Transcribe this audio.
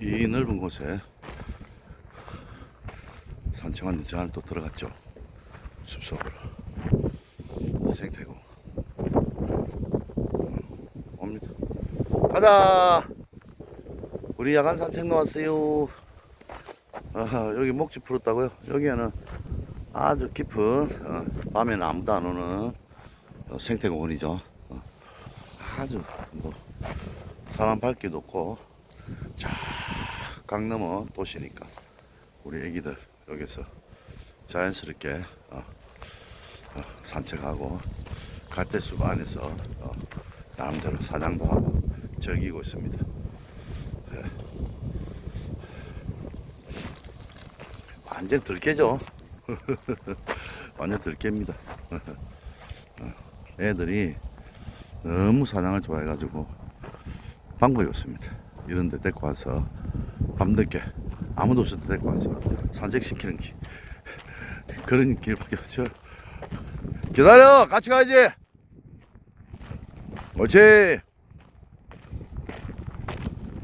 이 넓은 곳에 산책하는 저 안에 또 들어갔죠. 숲속으로. 생태고. 옵니다. 가자! 우리 야간 산책 나왔어요. 아하, 여기 목지 풀었다고요? 여기에는 아주 깊은, 어, 밤에는 아무도 안 오는 어, 생태공원이죠. 어, 아주, 뭐, 사람 밟기도 없고, 쫙강 넘어 도시니까, 우리 애기들 여기서 자연스럽게, 어, 어, 산책하고, 갈대숲 안에서, 어, 나름대로 사냥도 하고, 즐기고 있습니다. 예. 완전 들깨죠. 완전 들깨입니다. 애들이 너무 사냥을 좋아해가지고 방법이 없습니다. 이런 데 데리고 와서 밤늦게 아무도 때 데리고 와서 산책시키는 길 그런 길밖에 없죠. 기다려! 같이 가야지! 옳지!